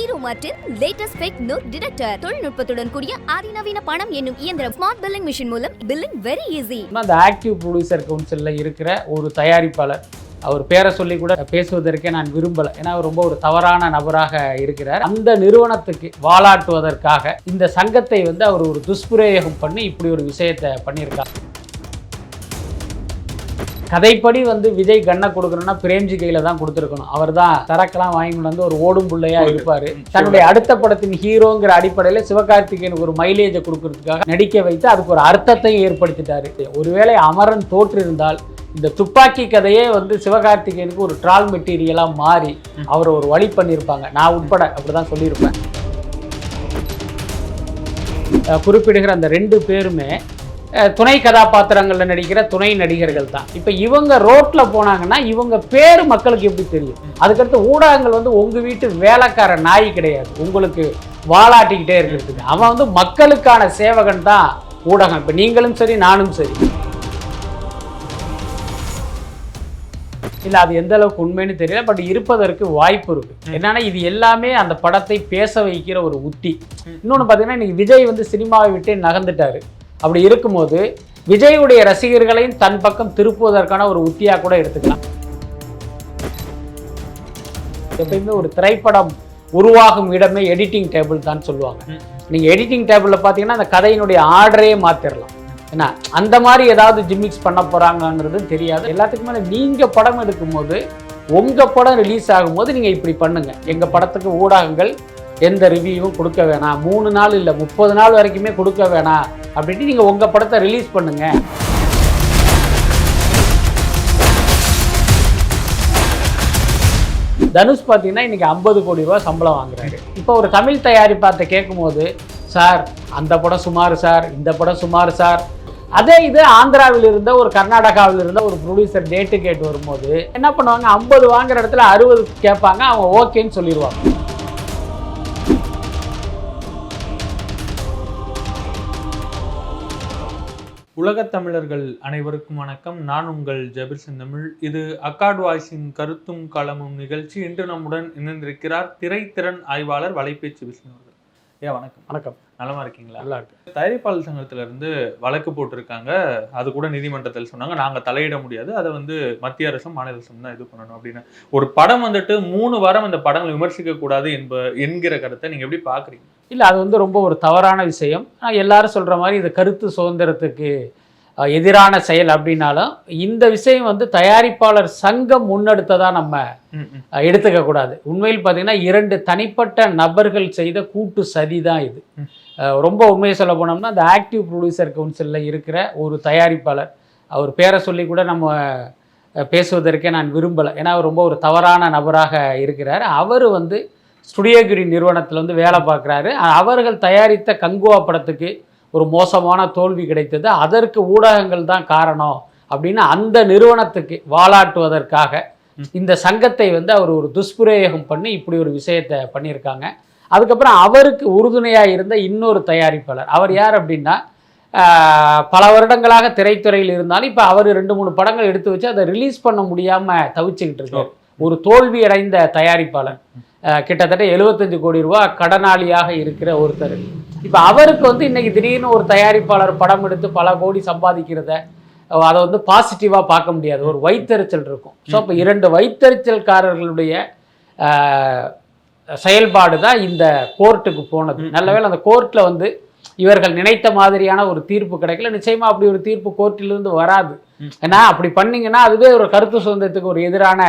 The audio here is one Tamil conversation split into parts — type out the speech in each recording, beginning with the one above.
ஈரோமாட்டின் லேட்டஸ்ட் ஃபேக் நோட் டிடெக்டர் தொழில்நுட்பத்துடன் கூடிய அதிநவீன பணம் என்னும் இயந்திரம் ஸ்மார்ட் பில்லிங் மிஷின் மூலம் பில்லிங் வெரி ஈஸி அந்த ஆக்டிவ் ப்ரொடியூசர் கவுன்சிலில் இருக்கிற ஒரு தயாரிப்பாளர். அவர் பேரை சொல்லி கூட பேசுவதற்கே நான் விரும்பலை. ஏன்னா அவர் ரொம்ப ஒரு தவறான நபராக இருக்கிறார். அந்த நிறுவனத்துக்கு வாலாட்டுவதற்காக இந்த சங்கத்தை வந்து அவர் ஒரு துஷ்பிரயோகம் பண்ணி இப்படி ஒரு விஷயத்தை பண்ணியிருக்கார். கதைப்படி வந்து விஜய் கண்ணை கொடுக்கணும்னா பிரேம்ஜி கையில தான் கொடுத்துருக்கணும். அவர் தான் சரக்கெல்லாம் வாங்கி வந்து ஒரு ஓடும் புள்ளையா இருப்பாரு. தன்னுடைய அடுத்த படத்தின் ஹீரோங்கிற அடிப்படையில சிவகார்த்திகேயனுக்கு ஒரு மைலேஜை கொடுக்கறதுக்காக நடிக்க வைத்து அதுக்கு ஒரு அர்த்தத்தையும் ஏற்படுத்திட்டாரு. ஒருவேளை அமரன் தோற்றிருந்தால் இந்த துப்பாக்கி கதையே வந்து சிவகார்த்திகேயனுக்கு ஒரு ட்ரால் மெட்டீரியலா மாறி அவர் ஒரு வழி பண்ணியிருப்பாங்க. நான் உட்பட அப்படிதான் சொல்லியிருப்பேன். குறிப்பிடுகிற அந்த ரெண்டு பேருமே துணை கதாபாத்திரங்களில் நடிக்கிற துணை நடிகர்கள் தான். இப்போ இவங்க ரோட்டில் போனாங்கன்னா இவங்க பேர் மக்களுக்கு எப்படி தெரியும்? அதுக்கடுத்து ஊடகங்கள் வந்து உங்கள் வீட்டு வேலைக்கார நாய் கிடையாது. உங்களுக்கு வாலாட்டிக்கிட்டே இருக்கிறதுக்கு. அவன் வந்து மக்களுக்கான சேவகன் தான் ஊடகம். இப்போ நீங்களும் சரி நானும் சரி. இல்லை அது எந்த அளவுக்கு உண்மைன்னு தெரியல. பட் இருப்பதற்கு வாய்ப்பு இருக்கு. என்னன்னா இது எல்லாமே அந்த படத்தை பேச வைக்கிற ஒரு உத்தி. இன்னொன்று பார்த்தீங்கன்னா இன்னைக்கு விஜய் வந்து சினிமாவை விட்டு நகர்ந்துட்டாரு. அப்படி இருக்கும்போது விஜயுடைய ரசிகர்களையும் தன் பக்கம் திருப்புவதற்கான ஒரு உத்தியாக கூட எடுத்துக்கலாம். எப்பயுமே ஒரு திரைப்படம் உருவாகும் இடமே எடிட்டிங் டேபிள் தான் சொல்லுவாங்க. நீங்கள் எடிட்டிங் டேபிளில் பார்த்தீங்கன்னா அந்த கதையினுடைய ஆர்டரே மாற்றிடலாம் என்ன அந்த மாதிரி ஏதாவது ஜிம்மிக்ஸ் பண்ண போகிறாங்கன்றது தெரியாது. எல்லாத்துக்கும் மேலே நீங்கள் படம் எடுக்கும்போது உங்கள் படம் ரிலீஸ் ஆகும்போது நீங்கள் இப்படி பண்ணுங்க. எங்கள் படத்துக்கு ஊடகங்கள் எந்த ரிவ்யூவும் கொடுக்க வேணாம். மூணு நாள் இல்லை முப்பது நாள் வரைக்குமே கொடுக்க வேணாம் அப்படின்ட்டு நீங்கள் உங்கள் படத்தை ரிலீஸ் பண்ணுங்க. தனுஷ் பார்த்தீங்கன்னா இன்றைக்கி ஐம்பது கோடி ரூபா சம்பளம் வாங்குறாரு. இப்போ ஒரு தமிழ் தயாரிப்பாத்தை கேட்கும்போது சார் அந்த படம் சுமார் சார் இந்த படம் சுமார் சார். அதே இது ஆந்திராவில் இருந்த ஒரு கர்நாடகாவில் இருந்த ஒரு ப்ரொடியூசர் டேட்டு கேட்டு வரும்போது என்ன பண்ணுவாங்க? ஐம்பது வாங்குற இடத்துல அறுபது கேட்பாங்க அவங்க ஓகேன்னு சொல்லிடுவாங்க. உலகத் தமிழர்கள் அனைவருக்கும் வணக்கம். நான் உங்கள் ஜபிர் செந்தமிழ். இது அக்காட் வாய்ஸின் கருத்தும் களமும் நிகழ்ச்சி. இன்று நம்முடன் இணைந்திருக்கிறார் திரைத்திறன் ஆய்வாளர் வலைபேச்சு விஷ்ணு அவர்கள் ஏ வணக்கம். வணக்கம். நலமா இருக்கீங்களா? நல்லா இருக்கு. தயாரிப்பாளர் சங்கத்துல இருந்து வழக்கு போட்டிருக்காங்க. அது கூட நீதிமன்றத்தில் சொன்னாங்க. நாங்க தலையிட முடியாது. அதை வந்து மத்திய அரசும் மாநில அரசும் தான் இது பண்ணணும் அப்படின்னு. ஒரு படம் வந்துட்டு மூணு வாரம் அந்த படங்களை விமர்சிக்க கூடாது என்ப என்கிற கருத்தை நீங்க எப்படி பாக்குறீங்க இல்லை அது வந்து ரொம்ப ஒரு தவறான விஷயம். எல்லாரும் சொல்கிற மாதிரி இது கருத்து சுதந்திரத்துக்கு எதிரான செயல் அப்படின்னாலும் இந்த விஷயம் வந்து தயாரிப்பாளர் சங்கம் முன்னெடுத்ததா நம்ம எடுத்துக்க கூடாது. உண்மையில் பார்த்தீங்கன்னா இரண்டு தனிப்பட்ட நபர்கள் செய்த கூட்டு சதி தான் இது. ரொம்ப உண்மையை சொல்ல போனோம்னா அந்த ஆக்டிவ் ப்ரொடியூசர் கவுன்சிலில் இருக்கிற ஒரு தயாரிப்பாளர் அவர் பேரை சொல்லி கூட நம்ம பேசுவதற்கே நான் விரும்பலை. ஏன்னா அவர் ரொம்ப ஒரு தவறான நபராக இருக்கிறார். அவர் வந்து ஸ்டுடியோகிரி நிறுவனத்தில் வந்து வேலை பார்க்குறாரு. அவர்கள் தயாரித்த கங்குவா படத்துக்கு ஒரு மோசமான தோல்வி கிடைத்தது. அதற்கு ஊடகங்கள் தான் காரணம் அப்படின்னு அந்த நிறுவனத்துக்கு வாலாட்டுவதற்காக இந்த சங்கத்தை வந்து அவர் ஒரு துஷ்பிரயோகம் பண்ணி இப்படி ஒரு விஷயத்தை பண்ணியிருக்காங்க. அதுக்கப்புறம் அவருக்கு உறுதுணையாக இருந்த இன்னொரு தயாரிப்பாளர். அவர் யார் அப்படின்னா பல வருடங்களாக திரைத்துறையில் இருந்தாலும் இப்போ அவர் ரெண்டு மூணு படங்கள் எடுத்து வச்சு அதை ரிலீஸ் பண்ண முடியாமல் தவிச்சுக்கிட்டு இருக்காரு. ஒரு தோல்வி அடைந்த தயாரிப்பாளர். கிட்டத்தட்ட 75 கோடி ரூபா கடனாளியாக இருக்கிற ஒருத்தர். இப்போ அவருக்கு வந்து இன்னைக்கு திடீர்னு ஒரு தயாரிப்பாளர் படம் எடுத்து பல கோடி சம்பாதிக்கிறத அதை வந்து பாசிட்டிவாக பார்க்க முடியாது. ஒரு வைத்தறிச்சல் இருக்கும். ஸோ இப்போ இரண்டு வைத்தறிச்சல்காரர்களுடைய செயல்பாடு தான் இந்த கோர்ட்டுக்கு போனது. நல்லவேளை அந்த கோர்ட்டில் வந்து இவர்கள் நினைத்த மாதிரியான ஒரு தீர்ப்பு கிடைக்கல. நிச்சயமா அப்படி ஒரு தீர்ப்பு கோர்ட்டிலிருந்து வராது. ஏன்னா அப்படி பண்ணீங்கன்னா அதுவே ஒரு கருத்து சுதந்திரத்துக்கு ஒரு எதிரான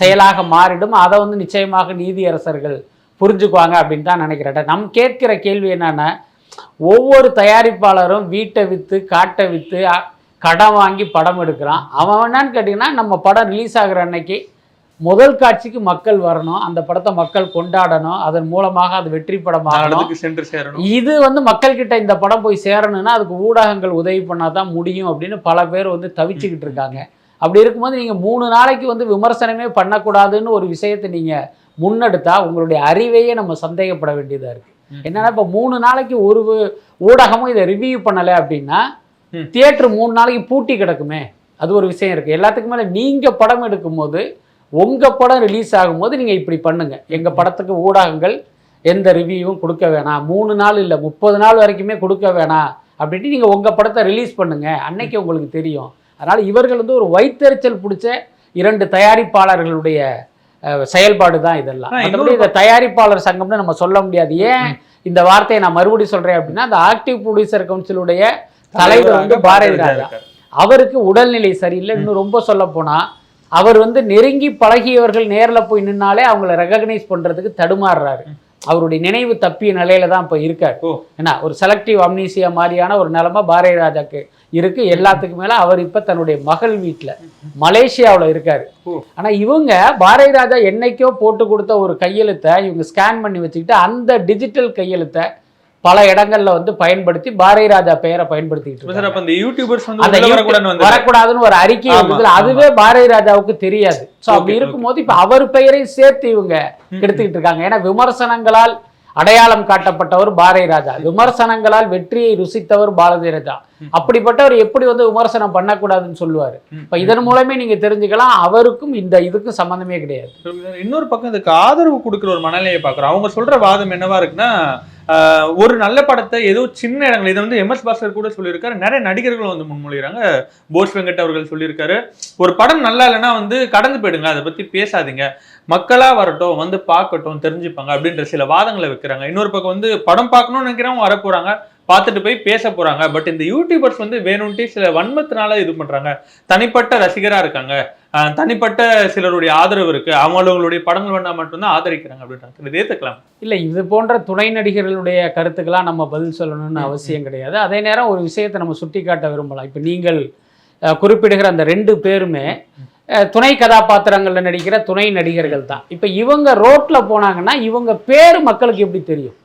செயலாக மாறிடும். அதை வந்து நிச்சயமாக நீதியரசர்கள் புரிஞ்சுக்குவாங்க அப்படின்னு தான் நினைக்கிறேன். நம் கேட்கிற கேள்வி என்னன்னா ஒவ்வொரு தயாரிப்பாளரும் வீட்டை விற்று காட்டை விற்று கடன் வாங்கி படம் எடுக்கிறான். அவன் என்னன்னு கேட்டிங்கன்னா நம்ம படம் ரிலீஸ் ஆகுற அன்னைக்கு முதல் காட்சிக்கு மக்கள் வரணும் அந்த படத்தை மக்கள் கொண்டாடணும் அதன் மூலமாக அது வெற்றி நாளதுக்கு சென்று சேரணும். இது வந்து மக்கள்கிட்ட இந்த படம் போய் சேரணும்னா அதுக்கு ஊடகங்கள் உதவி பண்ணாதான் முடியும் அப்படின்னு பல பேர் வந்து தவிச்சுக்கிட்டு இருக்காங்க. அப்படி இருக்கும்போது நீங்கள் மூணு நாளைக்கு வந்து விமர்சனமே பண்ணக்கூடாதுன்னு ஒரு விஷயத்தை நீங்கள் முன்னெடுத்தா உங்களுடைய அறிவையே நம்ம சந்தேகப்பட வேண்டியதாக இருக்குது ம். என்னன்னா இப்போ மூணு நாளைக்கு ஒரு ஊடகமும் இதை ரிவ்யூ பண்ணலை அப்படின்னா. தியேட்டர் மூணு நாளைக்கு பூட்டி கிடக்குமே. அது ஒரு விஷயம் இருக்குது எல்லாத்துக்கும் மேலே நீங்கள் படம் எடுக்கும்போது உங்கள் படம் ரிலீஸ் ஆகும்போது நீங்கள் இப்படி பண்ணுங்க. எங்கள் படத்துக்கு ஊடகங்கள் எந்த ரிவ்யூவும் கொடுக்க வேணாம். மூணு நாள் இல்லை முப்பது நாள் வரைக்குமே கொடுக்க வேணாம் அப்படின்ட்டு நீங்கள் உங்கள் படத்தை ரிலீஸ் பண்ணுங்க. அன்னைக்கு உங்களுக்கு தெரியும். அதனால் இவர்கள் வந்து ஒரு வைத்தறிச்சல் பிடிச்ச இரண்டு தயாரிப்பாளர்களுடைய செயல்பாடு தான் இதெல்லாம். மற்றபடி இந்த தயாரிப்பாளர் சங்கம்னு நம்ம சொல்ல முடியாது. ஏன் இந்த வார்த்தையை நான் மறுபடியும் சொல்றேன் அப்படின்னா அந்த ஆக்டிவ் ப்ரொடியூசர் கவுன்சிலுடைய தலைவர் வந்து பாரதி ராஜா. அவருக்கு உடல்நிலை சரியில்லை. இன்னும் ரொம்ப சொல்ல போனா அவர் வந்து நெருங்கி பழகியவர்கள் நேர்ல போய் நின்னாலே அவங்கள ரெகக்னைஸ் பண்றதுக்கு தடுமாறுறாரு. அவருடைய நினைவு தப்பிய நிலையில தான் இப்போ இருக்கார். ஏன்னா ஒரு செலக்டிவ் அம்னீசியா மாதிரியான ஒரு நிலைமை பாரதி ராஜாக்கு இருக்கு. எல்லாத்துக்கும் மேல அவர் இப்ப தன்னுடைய மகள் வீட்டுல மலேசியாவுல இருக்காரு. ஆனா இவங்க பாரதி ராஜா என்னைக்கோ போட்டு கொடுத்த ஒரு கையெழுத்தை இவங்க ஸ்கேன் பண்ணி வச்சுக்கிட்டு அந்த டிஜிட்டல் கையெழுத்தை பல இடங்கள்ல வந்து பயன்படுத்தி பாரதி ராஜா பெயரை யூடியூப் வரக்கூடாதுன்னு ஒரு அறிக்கை. அதுவே பாரதி ராஜாவுக்கு தெரியாது. சோ அப்படி இருக்கும்போது இப்ப அவர் பெயரையும் சேர்த்து இவங்க எடுத்துக்கிட்டு இருக்காங்க. ஏன்னா விமர்சனங்களால் அடையாளம் காட்டப்பட்டவர் பாரதி ராஜா. விமர்சனங்களால் வெற்றியை ருசித்தவர் பாரதி ராஜா. அப்படிப்பட்டவர் எப்படி வந்து விமர்சனம் பண்ணக்கூடாதுன்னு சொல்லுவாரு. இப்ப இதன் மூலமே நீங்க தெரிஞ்சுக்கலாம் அவருக்கும் இந்த இதுக்கும் சம்பந்தமே கிடையாது. இன்னொரு பக்கம் இதுக்கு ஆதரவு கொடுக்குற ஒரு மனநிலையை பாக்குறோம் அவங்க சொல்ற வாதம் என்னவா இருக்குன்னா ஒரு நல்ல படத்தை ஏதோ சின்ன இடங்கள் இதை வந்து எம்எஸ் பாஸ்கர் கூட சொல்லியிருக்காரு. நிறைய நடிகர்களும் வந்து முன்மொழிகிறாங்க. போஸ் வெங்கட் அவர்கள் சொல்லியிருக்காரு. ஒரு படம் நல்லா இல்லைன்னா வந்து கடந்து போயிடுங்க அதை பத்தி பேசாதீங்க. மக்களா வரட்டும் வந்து பார்க்கட்டும் தெரிஞ்சுப்பாங்க அப்படின்ற சில வாதங்களை வைக்கிறாங்க. இன்னொரு பக்கம் வந்து படம் பார்க்கணும்னு நினைக்கிறவங்க வர போறாங்க பார்த்துட்டு போய் பேச போறாங்க. பட் இந்த யூடியூபர்ஸ் வந்து வேணும்ட்டே சில வன்மத்தினால இது பண்றாங்க. தனிப்பட்ட ரசிகரா இருக்காங்க. தனிப்பட்ட சிலருடைய ஆதரவு இருக்கு. அவங்களுடைய படங்கள் வேணா மட்டும்தான் ஆதரிக்கிறாங்க அப்படின்றாங்க. இதை ஏத்துக்கலாம். இல்ல இது போன்ற துணை நடிகர்களுடைய கருத்துக்கெல்லாம் நம்ம பதில் சொல்லணும்னு அவசியம் கிடையாது. அதே நேரம் ஒரு விஷயத்தை நம்ம சுட்டி காட்ட விரும்பலாம். இப்போ நீங்கள் குறிப்பிடுகிற அந்த ரெண்டு பேருமே துணை கதாபாத்திரங்கள்ல நடிக்கிற துணை நடிகர்கள் தான். இப்போ இவங்க ரோட்ல போனாங்கன்னா இவங்க பேர் மக்களுக்கு எப்படி தெரியும்?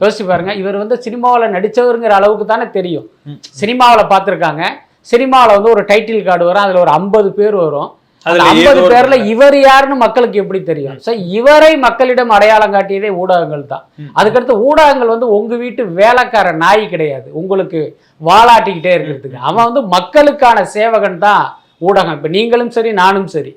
யோசிச்சு பாருங்க இவர் வந்து சினிமாவில் நடிச்சவருங்கிற அளவுக்கு தானே தெரியும். சினிமாவில் பார்த்துருக்காங்க. சினிமாவில் வந்து ஒரு டைட்டில் கார்டு வரும் அதில் ஒரு ஐம்பது பேர் வரும். ஐம்பது பேர்ல. இவர் யாருன்னு மக்களுக்கு எப்படி தெரியும்? சோ இவரை மக்களிடம் அடையாளம் காட்டியதே ஊடகங்கள் தான். அதுக்கடுத்து ஊடகங்கள் வந்து உங்க வீட்டு வேலைக்கார நாய் கிடையாது. உங்களுக்கு வாலாட்டிக்கிட்டே இருக்கிறதுக்கு. அவன் வந்து மக்களுக்கான சேவகன் தான். ஊடகம். இப்ப நீங்களும் சரி நானும் சரி.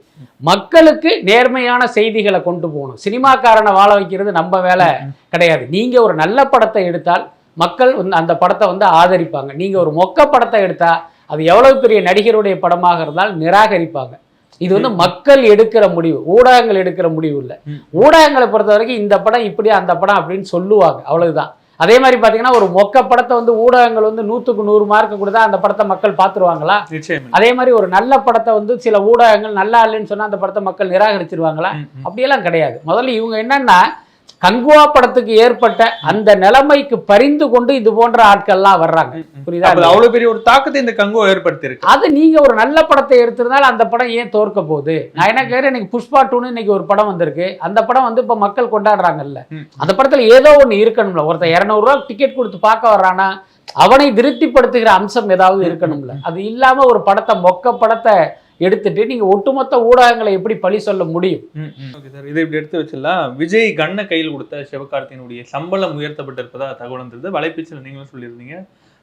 மக்களுக்கு நேர்மையான செய்திகளை கொண்டு போகணும். சினிமாக்காரனை வாழ வைக்கிறது நம்ம வேலை கிடையாது. நீங்க ஒரு நல்ல படத்தை எடுத்தால் மக்கள் வந்து அந்த படத்தை வந்து ஆதரிப்பாங்க. நீங்க ஒரு மொக்க படத்தை எடுத்தா அது எவ்வளவு பெரிய நடிகருடைய படமாக இருந்தால் நிராகரிப்பாங்க. இது வந்து மக்கள் எடுக்கிற முடிவு. ஊடகங்கள் எடுக்கிற முடிவு இல்லை. ஊடகங்களை பொறுத்த வரைக்கும் இந்த படம் இப்படி அந்த படம் அப்படின்னு சொல்லுவாங்க. அவ்வளவுதான். அதே மாதிரி பார்த்தீங்கன்னா ஒரு மொக்க படத்தை வந்து ஊடகங்கள் வந்து நூற்றுக்கு நூறு மார்க் கொடுத்தா அந்த படத்தை மக்கள் பார்த்துருவாங்களா? நிச்சயம். அதே மாதிரி ஒரு நல்ல படத்தை வந்து சில ஊடகங்கள் நல்லா இல்லைன்னு சொன்னா அந்த படத்தை மக்கள் நிராகரிச்சிருவாங்களா. அப்படியெல்லாம் கிடையாது. முதல்ல இவங்க என்னன்னா கங்குவா படத்துக்கு ஏற்பட்ட அந்த நிலைமைக்கு பரிந்து கொண்டு இது போன்ற ஆட்கள்லாம் வர்றாங்க. புரியுதா அவ்வளவு பெரிய ஒரு தாக்கத்தை இந்த கங்கோ ஏற்படுத்தி இருக்கு அது நீங்க ஒரு நல்ல படத்தை எடுத்திருந்தால் அந்த படம் ஏன் தோற்க போகுது? நான் என்ன கேட்கிறேன் இன்னைக்கு புஷ்பா டூன்னு இன்னைக்கு ஒரு படம் வந்திருக்கு. அந்த படம் வந்து இப்ப மக்கள் கொண்டாடுறாங்கல்ல. அந்த படத்துல ஏதோ ஒண்ணு இருக்கணும்ல. ஒருத்தன் இரநூறுவா டிக்கெட் கொடுத்து பார்க்க வர்றானா அவனை திருப்திப்படுத்துகிற அம்சம் ஏதாவது இருக்கணும்ல. அது இல்லாம ஒரு படத்தை மொக்க படத்தை எடுத்துட்டு நீங்க ஒட்டுமொத்த ஊடகங்களை எப்படி பழி சொல்ல முடியும்? Okay sir. இதை இப்படி எடுத்து வச்சிடலாம். விஜய் கண்ண கையில் கொடுத்த சிவகார்த்தியினுடைய சம்பளம் உயர்த்தப்பட்டிருப்பதா தகவல் வந்தது வலைப்பீச்சில் நீங்களும் சொல்லியிருந்தீங்க.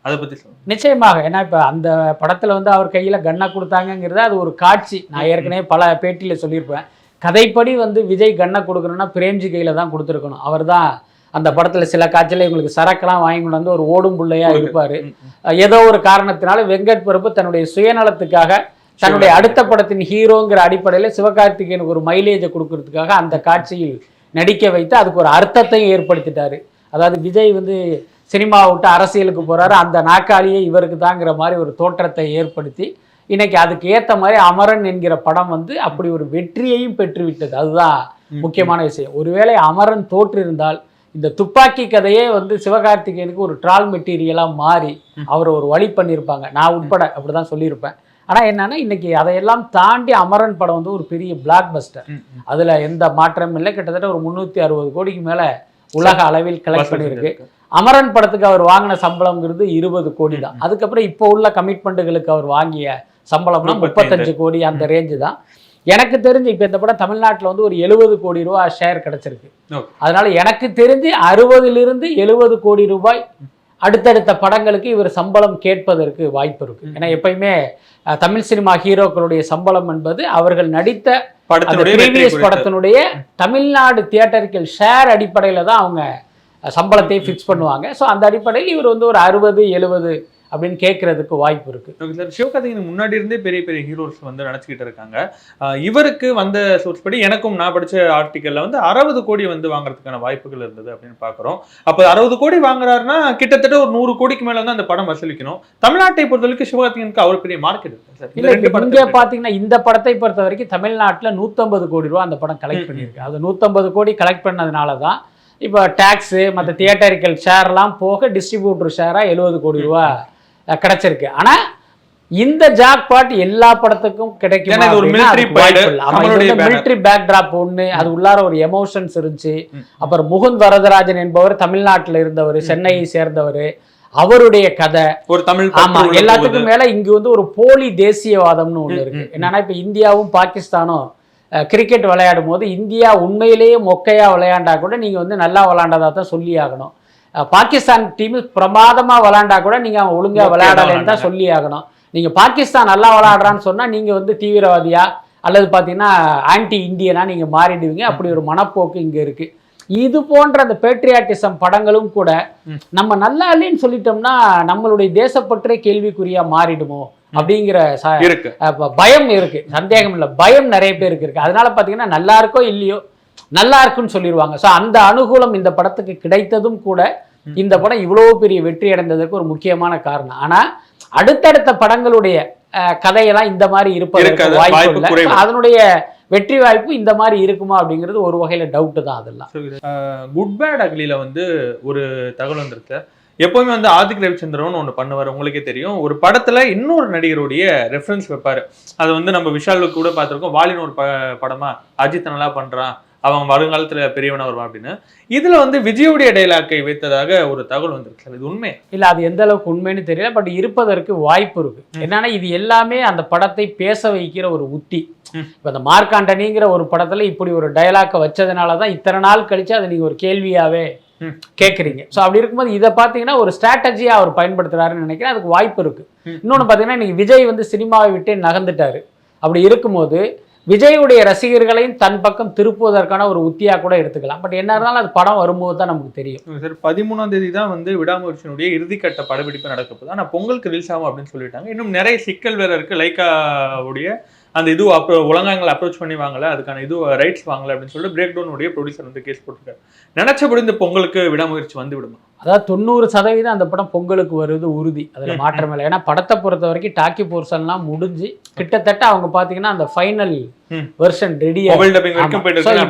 அதை பத்தி சொல்லுங்க. நிச்சயமாக. ஏன்னா இப்போ அந்த படத்தில் வந்து அவர் கையில் கன்னை கொடுத்தாங்கங்கிறது அது ஒரு காட்சி. நான் ஏற்கனவே பல பேட்டியில் சொல்லியிருப்பேன். கதைப்படி வந்து விஜய் கன்னை கொடுக்கணும்னா பிரேம்ஜி கையில் தான் கொடுத்துருக்கணும். அவர் தான் அந்த படத்தில் சில காட்சியில் இவங்களுக்கு சரக்கெல்லாம் வாங்கி கொண்டு வந்து ஒரு ஓடும் புள்ளையா இருப்பார். ஏதோ ஒரு காரணத்தினால வெங்கட் பிரபு தன்னுடைய சுயநலத்துக்காக தன்னுடைய அடுத்த படத்தின் ஹீரோங்கிற அடிப்படையில் சிவகார்த்திகேயனுக்கு ஒரு மைலேஜை கொடுக்கறதுக்காக அந்த காட்சியில் நடிக்க வைத்து அதுக்கு ஒரு அர்த்தத்தையும் ஏற்படுத்திட்டாரு. அதாவது விஜய் வந்து சினிமா விட்டு அரசியலுக்கு போறாரு. அந்த நாக்காளியே இவருக்கு தாங்கிற மாதிரி ஒரு தோற்றத்தை ஏற்படுத்தி இன்னைக்கு அதுக்கு ஏத்த மாதிரி அமரன் என்கிற படம் வந்து அப்படி ஒரு வெற்றியையும் பெற்றுவிட்டது. அதுதான் முக்கியமான விஷயம். ஒருவேளை அமரன் தோற்றிருந்தால் இந்த துப்பாக்கி கதையே வந்து சிவகார்த்திகேயனுக்கு ஒரு ட்ரால் மெட்டீரியலாக மாறி அவர் ஒரு வழி பண்ணியிருப்பாங்க. நான் உட்பட அப்படிதான் சொல்லியிருப்பேன். ஆனா என்னன்னா இன்னைக்கு அதையெல்லாம் தாண்டி அமரன் படம் வந்து ஒரு பெரிய பிளாக் பஸ்டர். அதுல எந்த மாற்றமும் இல்லை கிட்டத்தட்ட ஒரு முந்நூற்றி அறுபது கோடிக்கு மேல உலக அளவில் கலெக்ட் பண்ணியிருக்கு. அமரன் படத்துக்கு அவர் வாங்கின சம்பளம்ங்கிறது இருபது கோடி தான் அதுக்கப்புறம் இப்போ உள்ள கமிட்மெண்ட்டுகளுக்கு அவர் வாங்கிய சம்பளம்னா. முப்பத்தஞ்சு கோடி அந்த ரேஞ்சு தான் எனக்கு தெரிஞ்சு இப்போ இந்த படம் தமிழ்நாட்டில் வந்து ஒரு எழுபது கோடி ரூபா ஷேர் கிடைச்சிருக்கு. அதனால எனக்கு தெரிஞ்சு அறுபதிலிருந்து எழுபது கோடி ரூபாய் அடுத்தடுத்த படங்களுக்கு இவர் சம்பளம் கேட்பதற்கு வாய்ப்பு இருக்கு. ஏன்னா எப்பயுமே தமிழ் சினிமா ஹீரோக்களுடைய சம்பளம் என்பது அவர்கள் நடித்த ப்ரீவியஸ். படத்தினுடைய தமிழ்நாடு தியேட்டர்கள் ஷேர் அடிப்படையில தான் அவங்க சம்பளத்தையும் ஃபிக்ஸ் பண்ணுவாங்க. ஸோ அந்த அடிப்படையில் இவர் வந்து ஒரு அறுபது எழுபது அப்படின்னு கேட்கறதுக்கு வாய்ப்பு இருக்கு. Okay sir. சிவகார்த்திகேயன் முன்னாடி இருந்தே பெரிய பெரிய ஹீரோஸ் வந்து நினச்சிக்கிட்டு இருக்காங்க. இவருக்கு வந்த சோர்ஸ் படி எனக்கும் நான் படிச்ச ஆர்டிக்கல்ல வந்து அறுபது கோடி வந்து வாங்குறதுக்கான வாய்ப்புகள் இருந்தது அப்படின்னு பார்க்குறோம் அப்போ அறுபது கோடி வாங்குறாருன்னா கிட்டத்தட்ட ஒரு நூறு கோடிக்கு மேல வந்து அந்த படம் வசூலிக்கணும். தமிழ்நாட்டை பொறுத்தவரைக்கும் சிவகார்த்திகேயனுக்கு அவ்வளவு பெரிய மார்க்கெட் இருக்கு சார். இல்ல இங்க பாத்தீங்கன்னா இந்த படத்தை பொறுத்த வரைக்கும் தமிழ்நாட்டுல 150 கோடி ரூபா அந்த படம் கலெக்ட். பண்ணியிருக்கு. அது 150 கோடி கலெக்ட் பண்ணதுனால தான் இப்போ டேக்ஸு மற்ற தியேட்டரிக்கல் ஷேர்லாம் போக டிஸ்ட்ரிபியூட்டர் ஷேராக எழுபது கோடி ரூபா கிடைச்சிருக்கு. ஆனா இந்த ஜாக்பாட் எல்லா படத்துக்கும் கிடைக்கும். மிலிட்டரி பேக்டிராப் ஒண்ணு அது உள்ளார ஒரு எமோஷன்ஸ் இருந்துச்சு. அப்புறம் முகுந்த் வரதராஜன் என்பவர் தமிழ்நாட்டுல இருந்தவர் சென்னையை சேர்ந்தவர். அவருடைய கதை. ஒரு தமிழ் ஆமா எல்லாத்துக்கும் மேல இங்க வந்து ஒரு போலி தேசியவாதம்னு ஒண்ணு இருக்கு. என்னன்னா இப்ப இந்தியாவும் பாகிஸ்தானும் கிரிக்கெட் விளையாடும் போது இந்தியா உண்மையிலேயே மொக்கையா விளையாண்டா கூட நீங்க வந்து நல்லா விளையாண்டதா தான் சொல்லி ஆகணும். பாகிஸ்தான் டீம் பிரமாதமா விளையாண்டா கூட நீங்க அவங்க ஒழுங்கா மொக்கையா விளையாடலன்னு தான். சொல்லி ஆகணும் நீங்க பாகிஸ்தான் நல்லா விளையாடுறான்னு சொன்னா நீங்க வந்து தீவிரவாதியா அல்லது பாத்தீங்கன்னா ஆன்டி இந்தியனா நீங்க மாறிடுவீங்க. அப்படி ஒரு மனப்போக்கு இங்க இருக்கு. இது போன்ற அந்த பேட்ரியாட்டிசம் படங்களும் கூட. நம்ம நல்லா இல்லைன்னு சொல்லிட்டோம்னா நம்மளுடைய தேசப்பற்றே கேள்விக்குறியா மாறிடுமோ? அப்படிங்கிற பயம் இருக்கு. சந்தேகம் இல்லை. பயம் நிறைய பேருக்கு இருக்கு. அதனால பாத்தீங்கன்னா நல்லா இருக்கோ இல்லையோ நல்லா இருக்குன்னு சொல்லிடுவாங்க ஸோ அந்த அனுகூலம் இந்த படத்துக்கு கிடைத்ததும் கூட. இந்த படம் இவ்வளவு பெரிய வெற்றி அடைந்ததற்கு ஒரு முக்கியமான காரணம். ஆனா அடுத்தடுத்த படங்களுடைய கதையெல்லாம் இந்த மாதிரி இருப்பதற்கு வாய்ப்பு இல்லை. அதனுடைய வெற்றி வாய்ப்பு இந்த மாதிரி இருக்குமா அப்படிங்கிறது ஒரு வகையில டவுட் தான் அதெல்லாம். குட் பேட் அக்லியில வந்து ஒரு தகவல் வந்திருக்கு. எப்பவுமே வந்து ஆதிக் ரவிச்சந்திரன் ஒன்று பண்ணுவார் உங்களுக்கே தெரியும். ஒரு படத்துல இன்னொரு நடிகருடைய ரெஃபரன்ஸ் வைப்பாரு. அது வந்து நம்ம விஷாலுக்கு கூட பார்த்திருக்கோம். வாலின் ஒரு ப படமா அஜித் நல்லா பண்றான் அவன் வருங்காலத்துல பெரியவனா வருவான் அப்படின்னு. இதுல வந்து விஜயுடைய டைலாக்கை வைத்ததாக ஒரு தகவல் வந்திருக்கு. இது உண்மை இல்ல அது எந்த அளவுக்கு உண்மைன்னு தெரியல பட் இருப்பதற்கு வாய்ப்பு இருக்கு. என்னன்னா இது எல்லாமே அந்த படத்தை பேச வைக்கிற ஒரு உத்தி. இப்ப இந்த மார்க்காண்டனிங்கிற ஒரு படத்துல இப்படி ஒரு டயலாக்கை வச்சதுனால தான் இத்தனை நாள் கழிச்சு அதை நீங்க ஒரு கேள்வியாவே ம். கேட்குறீங்க ஸோ அப்படி இருக்கும்போது இதை பார்த்தீங்கன்னா ஒரு ஸ்ட்ராட்டஜியா அவர் பயன்படுத்துறாருன்னு நினைக்கிறேன். அதுக்கு வாய்ப்பு இருக்கு. இன்னொன்று பார்த்தீங்கன்னா இன்னைக்கு விஜய் வந்து சினிமாவை விட்டே நகர்ந்துட்டாரு. அப்படி இருக்கும்போது விஜயுடைய ரசிகர்களையும் தன் பக்கம் திருப்புவதற்கான ஒரு உத்தியா கூட எடுத்துக்கலாம். பட் என்ன இருந்தாலும் அது படம் வரும்போது தான் நமக்கு தெரியும். சார். பதிமூணாம் தேதி தான் வந்து விடாமுயற்சியினுடைய இறுதிக்கட்ட படப்பிடிப்பு நடக்க போகுது ஆனால் பொங்கலுக்கு ரிலீஸ் ஆகும் அப்படின்னு சொல்லிட்டாங்க. இன்னும் நிறைய சிக்கல் வேற இருக்கு. லைக்காவுடைய அந்த இது அப்போ உலகங்களை அப்ரோச் பண்ணி வாங்கல அதுக்கான இது ரைட்ஸ் வாங்கல அப்படின்னு சொல்லிட்டு பிரேக் டவுன் உடைய ப்ரொடியூசர் வந்து கேஸ் போட்டிருக்காரு. நினைச்சபடி இந்த பொங்கலுக்கு விடாமுயற்சி வந்து விடுமா? அதாவது தொண்ணூறு சதவீதம் அந்த படம் பொங்கலுக்கு வருது உறுதி. அதுல மாற்றம் இல்லை. ஏன்னா படத்தை பொறுத்த வரைக்கும் டாக்கி போர்ஷன்லாம் முடிஞ்சு கிட்டத்தட்ட அவங்க பாத்தீங்கன்னா அந்த ஃபைனல். வெர்ஷன் ரெடி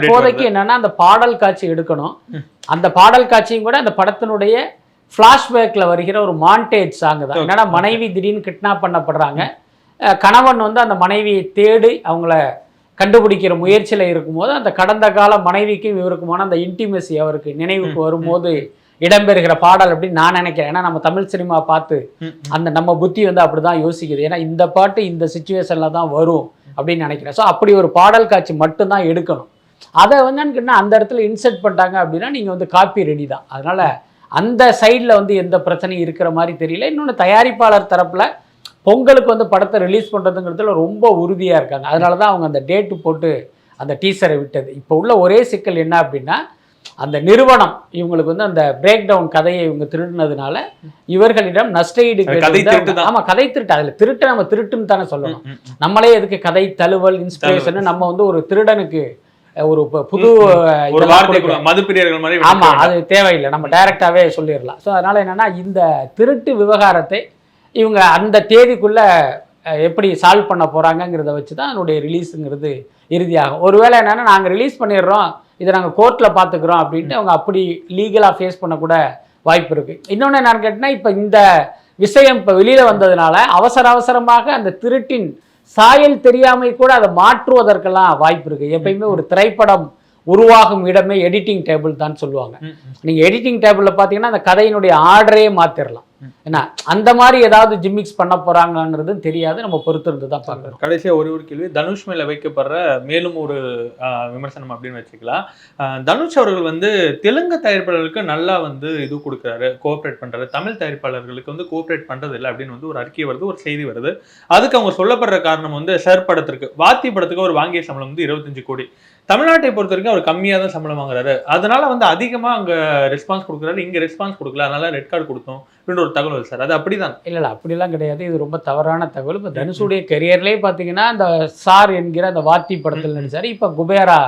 இப்போதைக்கு என்னன்னா அந்த பாடல் காட்சி எடுக்கணும். அந்த பாடல் காட்சியும் கூட அந்த படத்தினுடைய ஃப்ளாஷ்பேக்ல வருகிற ஒரு மாண்டேஜ் சாங் தான். என்னன்னா மனைவி திடீர்னு கிட்னாப் பண்ணப்படுறாங்க. கணவன் வந்து அந்த மனைவியை தேடி அவங்கள கண்டுபிடிக்கிற முயற்சியில இருக்கும்போது அந்த கடந்த கால மனைவிக்கும் இவருக்குமான அந்த இன்டிமெசி அவருக்கு நினைவுக்கு வரும்போது இடம்பெறுகிற பாடல் அப்படின்னு நான் நினைக்கிறேன். ஏன்னா நம்ம தமிழ் சினிமா பார்த்து. அந்த நம்ம புத்தி வந்து அப்படிதான் யோசிக்குது. ஏன்னா இந்த பாட்டு இந்த சுச்சுவேஷன்ல தான் வரும் அப்படின்னு நினைக்கிறேன். ஸோ அப்படி ஒரு பாடல் காட்சி மட்டும்தான் எடுக்கணும். அதை வந்து அந்த இடத்துல இன்செர்ட் பண்ணிட்டாங்க அப்படின்னா நீங்கள் வந்து காப்பி ரெடி தான். அதனால அந்த சைடில் வந்து எந்த பிரச்சனையும் இருக்கிற மாதிரி தெரியல. இன்னொன்று தயாரிப்பாளர் தரப்புல பொங்கலுக்கு வந்து படத்தை ரிலீஸ் பண்ணுறதுங்கிறதுல ரொம்ப உறுதியாக இருக்காங்க. அதனால தான் அவங்க அந்த டேட்டு போட்டு அந்த டீசரை விட்டது. இப்போ உள்ள ஒரே சிக்கல் என்ன அப்படின்னா அந்த நிறுவனம் இவங்களுக்கு வந்து அந்த பிரேக் டவுன் கதையை இவங்க திருடினதுனால இவர்களிடம் நஷ்டஈடு அது கேட்டு கதை திருட்டு தான். ஆமா கதை திருட்டு. அதுல திருட்டு நம்ம திருட்டுன்னு தானே சொல்லணும். நம்மளே எதுக்கு கதை தழுவல் இன்ஸ்பிரேஷன் நம்ம வந்து ஒரு திருடனுக்கு ஒரு புது ஆமா அது தேவையில்லை. நம்ம டைரக்டாவே சொல்லிடலாம். ஸோ அதனால என்னன்னா இந்த திருட்டு விவகாரத்தை இவங்க அந்த தேதிக்குள்ள எப்படி சால்வ் பண்ண போறாங்கங்கிறத வச்சு தான் அதனுடைய ரிலீஸுங்கிறது இறுதியாகும். ஒருவேளை என்னன்னா நாங்க ரிலீஸ் பண்ணிடுறோம் இதை நாங்க கோர்ட்ல பாத்துக்கிறோம் அப்படின்ட்டு அவங்க அப்படி லீகலா ஃபேஸ் பண்ண கூட வாய்ப்பு இருக்கு. இன்னொன்னு என்னன்னு கேட்டிங்கன்னா இப்போ இந்த விஷயம் இப்போ வெளியில வந்ததுனால அவசர அவசரமாக அந்த திருட்டின் சாயல் தெரியாமை கூட அதை மாற்றுவதற்கெல்லாம் வாய்ப்பு இருக்கு. எப்பயுமே ஒரு திரைப்படம் உருவாகும் இடமே எடிட்டிங் டேபிள் தான் சொல்லுவாங்க. ம், ம். நீங்க எடிட்டிங் டேபிள்ல பாத்தீங்கன்னா அந்த கதையினுடைய ஆர்டரே மாத்திரலாம். ம். என்ன அந்த மாதிரி ஏதாவது ஜிம்மிக்ஸ் பண்ண போறாங்கன்றது தெரியாது. நம்ம பொறுத்திருந்து தான் பார்க்கணும் கடைசியா ஒரு ஒரு கேள்வி. தனுஷ் மேல வைக்கப்படுற மேலும் ஒரு விமர்சனம் அப்படின்னு வச்சுக்கலாம். ஆஹ், தனுஷ் அவர்கள் வந்து தெலுங்கு தயாரிப்பாளர்களுக்கு நல்லா வந்து இது கொடுக்குறாரு கோஆப்ரேட் பண்றாரு. தமிழ் தயாரிப்பாளர்களுக்கு வந்து கோஆப்ரேட் பண்றது இல்லை அப்படின்னு வந்து ஒரு அறிக்கை வருது ஒரு செய்தி வருது. அதுக்கு அவங்க சொல்லப்படுற காரணம் வந்து சர் படத்திற்கு வாத்தி படத்துக்கு ஒரு வாங்கிய சம்பளம் வந்து இருபத்தஞ்சு கோடி. தமிழ்நாட்டை பொறுத்த வரைக்கும் அவர் கம்மியா தான் சம்பளம் வாங்குறாரு. அதனால வந்து அதிகமா அங்க ரெஸ்பான்ஸ் கொடுக்குறாரு. இங்க ரெஸ்பான்ஸ் கொடுக்கல. அதனால ரெட் கார்டு கொடுத்தோம் அப்படின்ற ஒரு தகவல் சார். அது அப்படிதான். இல்லை இல்லை அப்படிலாம் கிடையாது. இது ரொம்ப தவறான தகவல். இப்போ தனுஷுடைய கெரியர்லேயே பார்த்தீங்கன்னா அந்த சார் என்கிற அந்த வாத்தி படத்தில் நடிச்சார். இப்போ குபேரா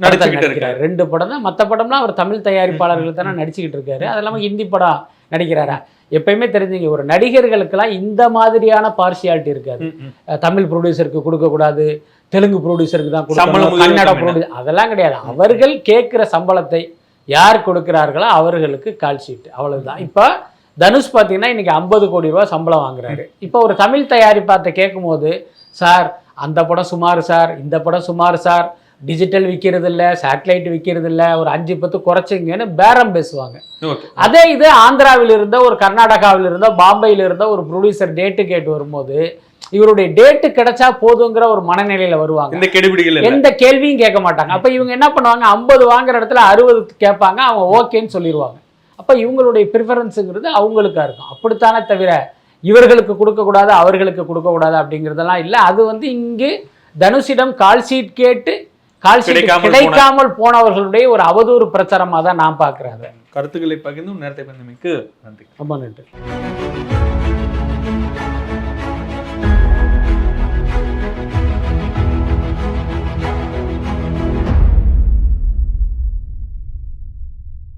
நடிச்சுக்கிட்டு இருக்காரு. ரெண்டு படம் தான் மற்ற படம்லாம் அவர் தமிழ் தயாரிப்பாளர்கள் தானே நடிச்சுக்கிட்டு இருக்காரு. அது இல்லாமல் ஹிந்தி படம் நடிக்கிறாரா? எப்பயுமே தெரிஞ்சுங்க ஒரு நடிகர்களுக்கெல்லாம் இந்த மாதிரியான பார்சியாலிட்டி இருக்காது. தமிழ் ப்ரொடியூசருக்கு கொடுக்கக்கூடாது. தெலுங்கு ப்ரொடியூசருக்கு தான் சம்பளம் கொடுக்கணும் கன்னட. ப்ரொடியூசர் அதெல்லாம் கிடையாது. அவர்கள் கேட்குற சம்பளத்தை யார் கொடுக்குறார்களோ அவர்களுக்கு கால் ஷீட் அவ்வளவுதான். இப்போ தனுஷ் பார்த்தீங்கன்னா இன்னைக்கு ஐம்பது கோடி ரூபா சம்பளம் வாங்குறாரு. இப்போ ஒரு தமிழ் தயாரிப்பாத்தை கேட்கும்போது சார் அந்த படம் சுமார் சார் இந்த படம் சுமார் சார் டிஜிட்டல் விற்கிறது இல்லை சேட்டலைட் விற்கிறது இல்லை ஒரு அஞ்சு பத்து குறைச்சிங்கன்னு பேரம் பேசுவாங்க. அதே இது ஆந்திராவில் இருந்த ஒரு கர்நாடகாவில் இருந்த பாம்பேயில் இருந்த ஒரு ப்ரொடியூசர் டேட்டு கேட்டு வரும்போது இவருடைய டேட்டு கிடைச்சா போதுங்கிற ஒரு மனநிலையில வருவாங்க. இந்த கெடுபிடிகள் எந்த கேள்வியும் கேட்க மாட்டாங்க. அப்ப இவங்க என்ன பண்ணுவாங்க? ஐம்பது வாங்குற இடத்துல அறுபது கேட்பாங்க. அவங்க ஓகேன்னு சொல்லிடுவாங்க. அப்ப இவங்களுடைய ப்ரிஃபரன்ஸுங்கிறது அவங்களுக்கா இருக்கும். அப்படித்தானே தவிர இவர்களுக்கு கொடுக்கக்கூடாது அவர்களுக்கு கொடுக்கக்கூடாது அப்படிங்கிறதெல்லாம் இல்லை. அது வந்து இங்கு தனுஷிடம் கால் ஷீட் கேட்டு கால் ஷீட் கிடைக்காமல் போன- கிடைக்காமல் போனவர்களுடைய ஒரு அவதூறு பிரச்சாரமா தான் நான் பார்க்கிறேன். கருத்துக்களை பகிர்ந்து நேரத்தை பகிர்ந்தமைக்கு நன்றி. ரொம்ப நன்றி.